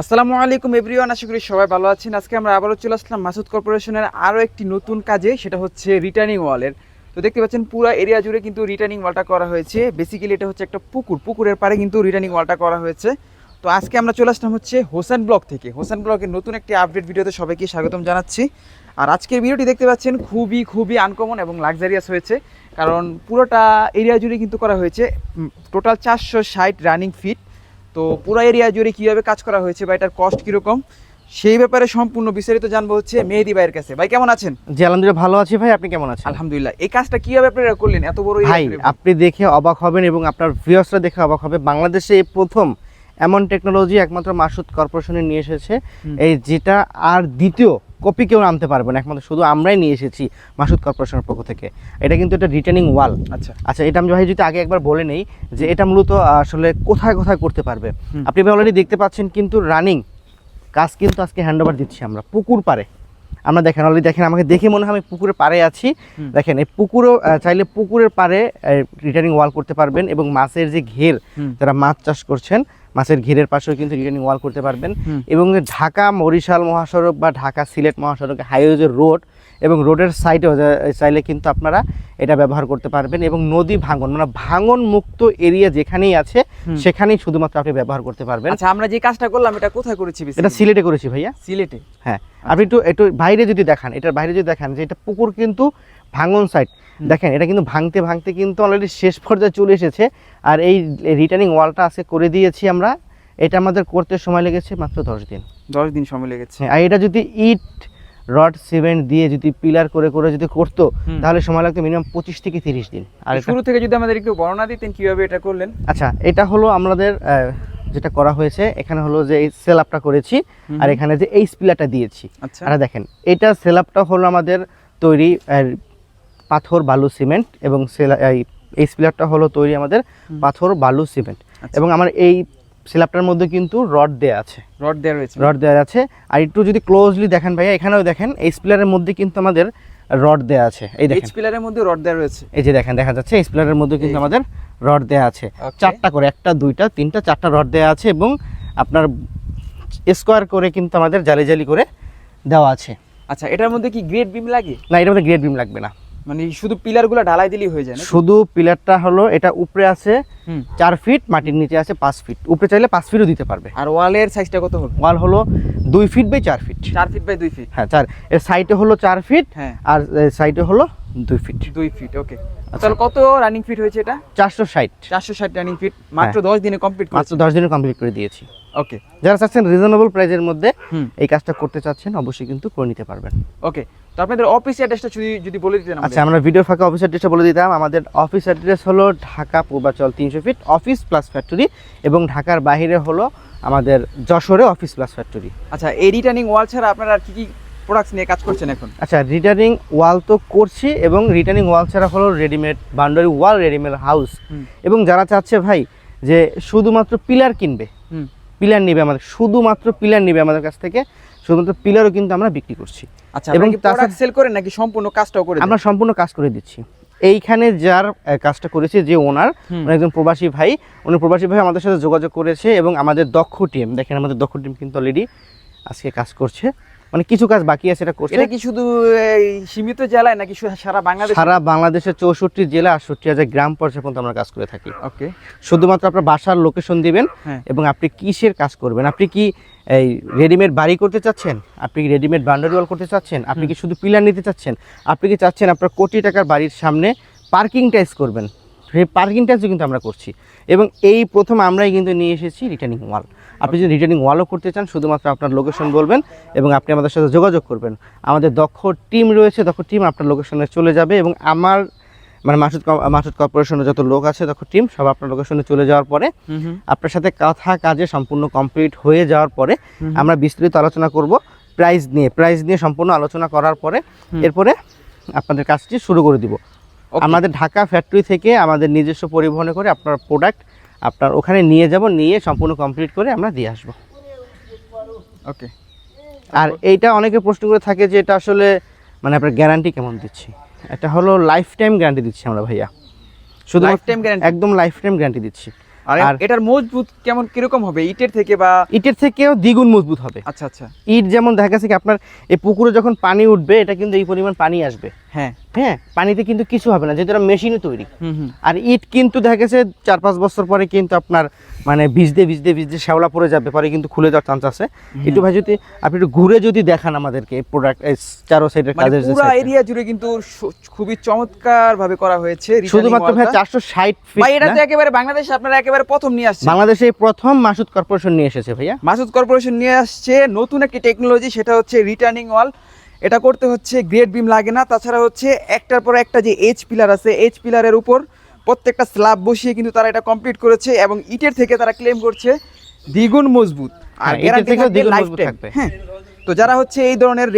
আসসালামু আলাইকুম এভরিওয়ান, আশা করি সবাই ভালো আছেন। আজকে আমরা আবারও চলে আসলাম মাসুদ কর্পোরেশনের আরও একটি নতুন কাজে, সেটা হচ্ছে রিটার্নিং ওয়ালের তো দেখতে পাচ্ছেন পুরো এরিয়া জুড়ে কিন্তু রিটার্নিং ওয়ালটা করা হয়েছে। বেসিক্যালি এটা হচ্ছে একটা পুকুর, পুকুরের পাড়ে কিন্তু রিটার্নিং ওয়ালটা করা হয়েছে। তো আজকে আমরা চলে আসলাম হচ্ছে হোসেন ব্লক থেকে। হোসেন ব্লকের নতুন একটি আপডেট ভিডিওতে সবাইকে স্বাগতম জানাচ্ছি। আর আজকের ভিডিওটি দেখতে পাচ্ছেন খুবই খুবই আনকমন এবং লাক্সারিয়াস হয়েছে। কারণ পুরোটা এরিয়া জুড়ে কিন্তু করা হয়েছে টোটাল চারশো ষাট রানিং ফিট তো পুরো এরিয়া জুড়ে কীভাবে কাজ করা হয়েছে বা এটার কস্ট কীরকম সেই ব্যাপারে সম্পূর্ণ বিস্তারিত জানব হচ্ছে মেহেদি ভাইয়ের কাছে। ভাই কেমন আছেন? জি আলহামদুলিল্লাহ ভালো আছি ভাই আপনি কেমন আছেন? আলহামদুলিল্লাহ। এই কাজটা কীভাবে আপনারা করলেন? এত বড় ভাই আপনি দেখে অবাক হবেন এবং আপনার ভিউয়ার্সরা দেখে অবাক হবে। বাংলাদেশে এই প্রথম এমন টেকনোলজি একমাত্র মাসুদ কর্পোরেশনে নিয়ে এসেছে। এই যেটা আর দ্বিতীয় কপি কেউ আনতে পারবে না একমাত্র শুধু আমরাই নিয়ে এসেছি মাসুদ কর্পোরেশনের পক্ষ থেকে। এটা কিন্তু একটা রিটার্নিং ওয়াল আচ্ছা। আচ্ছা এটা আমি ভাই যদি আগে একবার বলে নেই যে এটা মূলত আসলে কোথায় কোথায় করতে পারবে। আপনি অলরেডি দেখতে পাচ্ছেন কিন্তু রানিং কাজ কিন্তু আজকে হ্যান্ড ওভার দিচ্ছি আমরা পুকুর পারে আমরা দেখেন অলরেডি দেখেন আমাকে দেখে মনে হয় আমি পুকুরের পাড়ে আছি। দেখেন এই পুকুরও চাইলে পুকুরের পাড়ে রিটার্নিং ওয়াল করতে পারবেন এবং মাছের যে ঘের যারা মাছ চাষ করছেন মাছের ঘেরের পাশেও কিন্তু রিটার্নিং ওয়াল করতে পারবেন। এবং ঢাকা মরিশাল মহাসড়ক বা ঢাকা সিলেট মহাসড়ক হাইওয়ে যে রোড এবং রোডের সাইডেও চাইলে কিন্তু আপনারা এটা ব্যবহার করতে পারবেন এবং নদী ভাঙন মানে ভাঙন মুক্ত এরিয়া যেখানেই আছে সেখানেই শুধুমাত্র আপনি ব্যবহার করতে পারবেন। আচ্ছা আমরা যে কাজটা করলাম এটা কোথায় করেছি এটা সিলেটে করেছি ভাইয়া। সিলেটে? হ্যাঁ। আপনি একটু একটু বাইরে যদি দেখান এটার বাইরে যদি দেখান যে এটা পুকুর কিন্তু ভাঙন সাইড দেখেন এটা কিন্তু ভাঙতে ভাঙতে কিন্তু অলরেডি শেষ পর্যায়ে চলে এসেছে। আর এই রিটার্নিং ওয়ালটা আজকে করে দিয়েছি আমরা। এটা আমাদের করতে সময় লেগেছে মাত্র দশ দিন। দশ দিন সময় লেগেছে। হ্যাঁ, আর এটা যদি ইট রড সিমেন্ট দিয়ে যদি পিলার করে করে যদি করতো তাহলে সময় লাগতো মিনিমাম পঁচিশ থেকে তিরিশ দিন। আর শুরু থেকে যদি আমাদের একটু বর্ণনা দিতেন কীভাবে এটা করলেন? আচ্ছা এটা হলো আমাদের যেটা করা হয়েছে এখানে হলো যে এই সেল আপটা করেছি আর এখানে যে এই পিলারটা দিয়েছি। আচ্ছা। আর দেখেন এটা সেলাপটা হলো আমাদের তৈরি পাথর বালু সিমেন্ট এবং এই- স্পিলারটা হলো তৈরি আমাদের পাথর বালু সিমেন্ট আচ্ছা। এবং আমার এই স্ল্যাবটার মধ্যে কিন্তু রড দেয়া আছে। রড দেওয়া রয়েছে। রড দেওয়া আছে। আর একটু যদি ক্লোজলি দেখেন ভাইয়া এখানেও দেখেন এই স্পিলারের মধ্যে কিন্তু আমাদের রড দেয়া আছে। এই দেখেন। এইচ পিলারের মধ্যে রড দেওয়া রয়েছে। এই যে দেখেন দেখা যাচ্ছে এই স্পিলারের মধ্যে কিন্তু আমাদের রড দেয়া আছে। চারটা করে একটা দুইটা তিনটা চারটা রড দেয়া আছে এবং আপনার স্কোয়ার করে কিন্তু আমাদের জালি জালি করে দেওয়া আছে। আচ্ছা এটার মধ্যে কি গ্রেড বিম লাগে? না এটার মধ্যে গ্রেড বিম লাগবে না। মানে শুধু পিলারগুলো ঢালাই দিলেই হয়ে যায় শুধু পিলারটা হলো এটা উপরে আছে চার ফিট মাটির নিচে আছে পাঁচ ফিট উপরে চাইলে পাঁচ ফিটও দিতে পারবে। আর ওয়ালের সাইজটা কত হলো ওয়াল হলো দুই ফিট বাই চার ফিট চার ফিট বাই দুই ফিট হ্যাঁ চার। এর সাইডে হলো চার ফিট হ্যাঁ। আর সাইডে হলো দুই ফিট দুই ফিট ওকে আচ্ছা। তাহলে কত রানিং ফিট হয়েছে এটা? চারশো ষাট। চারশো ষাট রানিং ফিট মাত্র দশ দিনে কমপ্লিট মাত্র দশ দিনে কমপ্লিট করে দিয়েছি। ওকে যারা চাচ্ছেন রিজনেবল প্রাইসের মধ্যে এই কাজটা করতে চাচ্ছেন অবশ্যই কিন্তু করে নিতে পারবেন। ওকে তো আপনাদের অফিস অ্যাড্রেসটা যদি যদি বলে দিতেন। আচ্ছা আমরা ভিডিও ফাঁকা অফিস অ্যাড্রেসটা বলে দিতাম। আমাদের অফিস অ্যাড্রেস হলো ঢাকা পূর্বাচল তিনশো ফিট অফিস প্লাস ফ্যাক্টরি এবং ঢাকার বাইরে হলো আমাদের যশোরে অফিস প্লাস ফ্যাক্টরি আচ্ছা এই রিটার্নিং ওয়াল ছাড়া আপনারা আর কি কি প্রোডাক্টস নিয়ে কাজ করছেন এখন? আচ্ছা রিটার্নিং ওয়াল তো করছি এবং রিটার্নিং ওয়াল ছাড়া হলো readymade boundary wall readymade house এবং যারা চাচ্ছে ভাই যে শুধুমাত্র পিলার কিনবে পিলার নেবে আমাদের শুধুমাত্র পিলার নেবে আমাদের কাছ থেকে শুধুমাত্র পিলারও কিন্তু আমরা বিক্রি করছি। আচ্ছা এবং প্রোডাক্ট সেল করেন নাকি সম্পূর্ণ কাজটাও করে আমরা সম্পূর্ণ কাজ করে দিচ্ছি। এইখানে যার কাজটা করেছে যে ওনার একজন প্রবাসী ভাই উনি প্রবাসী ভাই আমাদের সাথে যোগাযোগ করেছে এবং আমাদের দক্ষ টিম দেখেন আমাদের দক্ষ টিম কিন্তু অলরেডি আজকে কাজ করছে। মানে কিছু কাজ বাকি আছে এটা করছে। এটা কি শুধু এই সীমিত জেলায় নাকি সারা বাংলাদেশ? সারা বাংলাদেশের চৌষট্টি জেলা আটষট্টি হাজার গ্রাম পর্যায়ে পর্যন্ত আমরা কাজ করে থাকি। ওকে। শুধুমাত্র আপনার বাসার লোকেশন দিবেন হ্যাঁ। এবং আপনি কিসের কাজ করবেন? আপনি কি এই রেডিমেড বাড়ি করতে চাচ্ছেন? আপনি কি রেডিমেড বাউন্ডারি ওয়াল করতে চাচ্ছেন? আপনি কি শুধু পিলার নিতে চাচ্ছেন? আপনি কি চাচ্ছেন আপনার কোটি টাকার বাড়ির সামনে পার্কিং টাইজ করবেন? সেই পার্কিং টাইজও কিন্তু আমরা করছি। এবং এই প্রথম আমরাই কিন্তু নিয়ে এসেছি রিটার্নিং ওয়াল আপনি যদি রিটার্নিং ওয়ালও করতে চান শুধুমাত্র আপনার লোকেশন বলবেন এবং আপনি আমাদের সাথে যোগাযোগ করবেন। আমাদের দক্ষ টিম রয়েছে দক্ষ টিম আপনার লোকেশনে চলে যাবে এবং আমার মানে মাসুদ মাসুদ কর্পোরেশনের যত লোক আছে দক্ষ টিম সব আপনার লোকেশনে চলে যাওয়ার পরে আপনার সাথে কথা কাজে সম্পূর্ণ কমপ্লিট হয়ে যাওয়ার পরে আমরা বিস্তারিত আলোচনা করব প্রাইস নিয়ে। প্রাইস নিয়ে সম্পূর্ণ আলোচনা করার পরে এরপরে আপনাদের কাজটি শুরু করে দিব। আমাদের ঢাকা ফ্যাক্টরি থেকে আমাদের নিজস্ব পরিবহনে করে আপনার প্রোডাক্ট আপনার ওখানে নিয়ে যাব নিয়ে সম্পূর্ণ কমপ্লিট করে আমরা দিয়ে আসব। ওকে আর এইটা অনেকে প্রশ্ন করে থাকে যে এটা আসলে মানে আপনার গ্যারান্টি কেমন দিচ্ছি? এটা হলো লাইফ টাইম গ্যারান্টি দিচ্ছি আমরা ভাইয়া। শুধু লাইফ টাইম গ্যারান্টি একদম লাইফ টাইম গ্যারান্টি দিচ্ছি আর এটার মজবুত কেমন কীরকম হবে? ইটের থেকে বা ইটের থেকেও দ্বিগুণ মজবুত হবে। আচ্ছা আচ্ছা। ইট যেমন দেখা গেছে কি আপনার এই পুকুরে যখন পানি উঠবে এটা কিন্তু এই পরিমাণ পানি আসবে। হ্যাঁ। হ্যাঁ পানিতে কিন্তু কিছু হবে না যেহেতু মেশিনে তৈরি। আর ইট কিন্তু দেখা গেছে চার পাঁচ বছর পরে কিন্তু আপনার মানে ভিজতে ভিজতে ভিজতে শ্যাওলা পড়ে যাবে পরে কিন্তু খুলে যাওয়ার চান্স আছে। একটু ভাই যদি আপনি একটু ঘুরে যদি দেখান আমাদেরকে প্রোডাক্ট চারো সাইডের মানে কাজের পুরো এরিয়া জুড়ে কিন্তু খুবই চমৎকার ভাবে করা হয়েছে শুধুমাত্র ভাই। চারশো ষাট ভাই এটা তো একেবারে বাংলাদেশে আপনারা একেবারে প্রথম নিয়ে আসছে বাংলাদেশে প্রথম মাসুদ কর্পোরেশন নিয়ে এসেছে ভাইয়া। মাসুদ কর্পোরেশন নিয়ে আসছে নতুন একটি টেকনোলজি সেটা হচ্ছে রিটার্নিং ওয়াল এটা করতে হচ্ছে গ্রেড বিম লাগে না তাছাড়া হচ্ছে একটার পর একটা যে এইচ পিলার আছে এইচ পিলারের উপর প্রত্যেকটা স্ল্যাব বসিয়ে কিন্তু তারা এটা কমপ্লিট করেছে এবং ইটের থেকে তারা ক্লেম করছে দ্বিগুণ মজবুত। আর থেকে গ্যারান্টি থাকবে দ্বিগুণ লাইফ মজবুত টাইম থাকবে। হ্যাঁ। তো যারা হচ্ছে এই ধরনের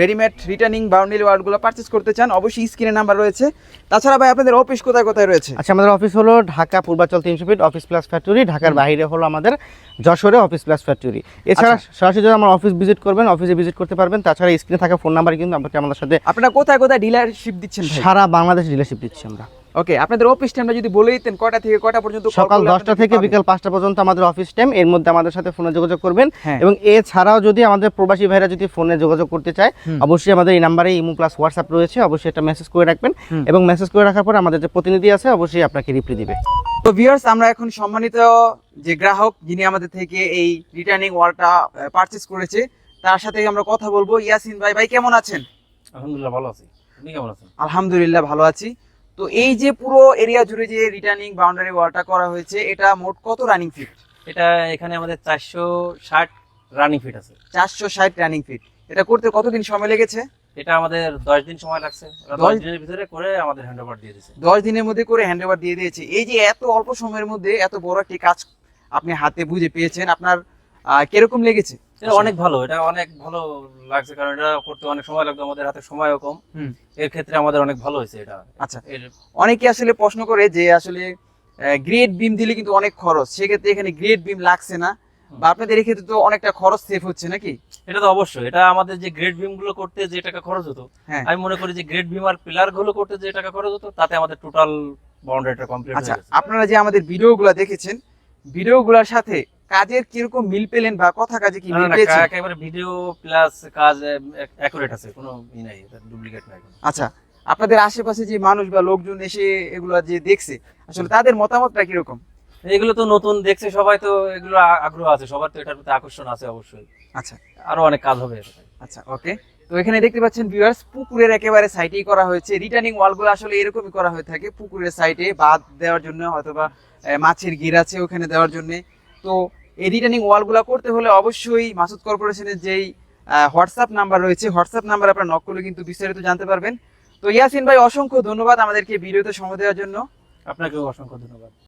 রেডিমেড রিটার্নিং বাউন্ডারি ওয়ার্ডগুলো পারচেস করতে চান অবশ্যই স্ক্রিনে নাম্বার রয়েছে। তাছাড়া ভাই আপনাদের অফিস কোথায় কোথায় রয়েছে? আচ্ছা আমাদের অফিস হলো ঢাকা পূর্বাচল তিনশো ফিট অফিস প্লাস ফ্যাক্টরি ঢাকার বাইরে হলো আমাদের যশোরে অফিস প্লাস ফ্যাক্টরি এছাড়া আচ্ছা। সরাসরি যদি আমার অফিস ভিজিট করবেন অফিসে ভিজিট করতে পারবেন তাছাড়া স্ক্রিনে থাকা ফোন নাম্বার কিন্তু আপনাকে আমাদের সাথে আপনারা কোথায় কোথায় ডিলারশিপ দিচ্ছেন সারা বাংলাদেশ ডিলারশিপ দিচ্ছি আমরা। ওকে আপনাদের অফিস টাইমটা যদি বলে দিতেন কয়টা থেকে কয়টা পর্যন্ত সকাল দশটা থেকে? বিকাল পাঁচটা পর্যন্ত আমাদের অফিস টাইম এর মধ্যে আমাদের সাথে ফোনে যোগাযোগ করবেন। হ্যাঁ। এবং এছাড়াও যদি আমাদের প্রবাসী ভাইরা যদি ফোনে যোগাযোগ করতে চায় অবশ্যই আমাদের এই নাম্বারে ইমো প্লাস হোয়াটসঅ্যাপ রয়েছে অবশ্যই একটা মেসেজ করে রাখবেন। এবং মেসেজ করে রাখার পর আমাদের যে প্রতিনিধি আছে অবশ্যই আপনাকে রিপ্লাই দিবে। তো ভিউয়ার্স আমরা এখন সম্মানিত যে গ্রাহক যিনি আমাদের থেকে এই রিটার্নিং ওয়ালটা পারচেজ করেছে তার সাথে আমরা কথা বলব। ইয়াসিন ভাই ভাই কেমন আছেন? আলহামদুলিল্লাহ ভালো আছি। আপনি কেমন আছেন? আলহামদুলিল্লাহ ভালো আছি। তো এই যে পুরো এরিয়া জুড়ে যে রিটার্নিং বাউন্ডারি ওয়ালটা করা হয়েছে এটা মোট কত রানিং ফিট এটা এখানে আমাদের চারশো ষাট রানিং ফিট আছে। চারশো ষাট রানিং ফিট এটা করতে কতদিন সময় লেগেছে? এটা আমাদের দশ দিন সময় লাগছে। দশ- দিনের ভিতরে করে আমাদের হ্যান্ড ওভার দিয়ে দিয়েছে। দশ দিনের মধ্যে করে হ্যান্ড ওভার দিয়ে দিয়েছে। এই যে এত অল্প সময়ের মধ্যে এত বড় একটি কাজ আপনি হাতে বুঝে পেয়েছেন আপনার কীরকম লেগেছে? এটা অনেক ভালো এটা অনেক ভালো লাগছে কারণ এটা করতে অনেক সময় লাগতো আমাদের হাতে সময়ও কম। এর ক্ষেত্রে আমাদের অনেক ভালো হয়েছে এটা। আচ্ছা। এর অনেকে আসলে প্রশ্ন করে যে আসলে গ্রেড বিম দিলে কিন্তু অনেক খরচ সেক্ষেত্রে এখানে গ্রেড বিম লাগছে না বা আপনাদের এক্ষেত্রে তো অনেকটা খরচ সেভ হচ্ছে নাকি? এটা তো অবশ্যই এটা আমাদের যে গ্রেড বিমগুলো করতে যে টাকা খরচ হতো হ্যাঁ। আমি মনে করি যে গ্রেড বিম আর পিলারগুলো করতে যে টাকা খরচ হতো তাতে আমাদের টোটাল বাউন্ডারিটা কমপ্লিট আচ্ছা আপনারা যে আমাদের ভিডিওগুলো দেখেছেন ভিডিওগুলোর সাথে কাজের কীরকম মিল পেলেন বা কথা কাজে কি মিল পেয়েছেন একেবারে ভিডিও প্লাস কাজ অ্যাকুরেট আছে কোনো ই নাই ডুপ্লিকেট নাই আচ্ছা আপনাদের আশেপাশে যে মানুষ বা লোকজন এসে এগুলো যে দেখছে আসলে তাদের মতামতটা কীরকম? এগুলো তো নতুন দেখছে সবাই তো এগুলো আগ্রহ আছে সবার তো এটার প্রতি আকর্ষণ আছে অবশ্যই। আচ্ছা। আরও অনেক কাজ হবে আচ্ছা ওকে তো এখানে দেখতে পাচ্ছেন ভিউয়ার্স পুকুরের একেবারে সাইডেই করা হয়েছে। রিটার্নিং ওয়ালগুলো আসলে এরকমই করা হয়ে থাকে পুকুরের সাইডে বাদ দেওয়ার জন্য অথবা মাছের গির আছে ওখানে দেওয়ার জন্য। তো এই রিটার্নিং ওয়ালগুলো করতে হলে অবশ্যই মাসুদ কর্পোরেশনের যেই হোয়াটসঅ্যাপ নাম্বার রয়েছে হোয়াটসঅ্যাপ নাম্বার আপনার নক করলে কিন্তু বিস্তারিত জানতে পারবেন। তো ইয়াসিন ভাই, অসংখ্য ধন্যবাদ আমাদেরকে ভিডিওতে সময় দেওয়ার জন্য। আপনাকেও অসংখ্য ধন্যবাদ।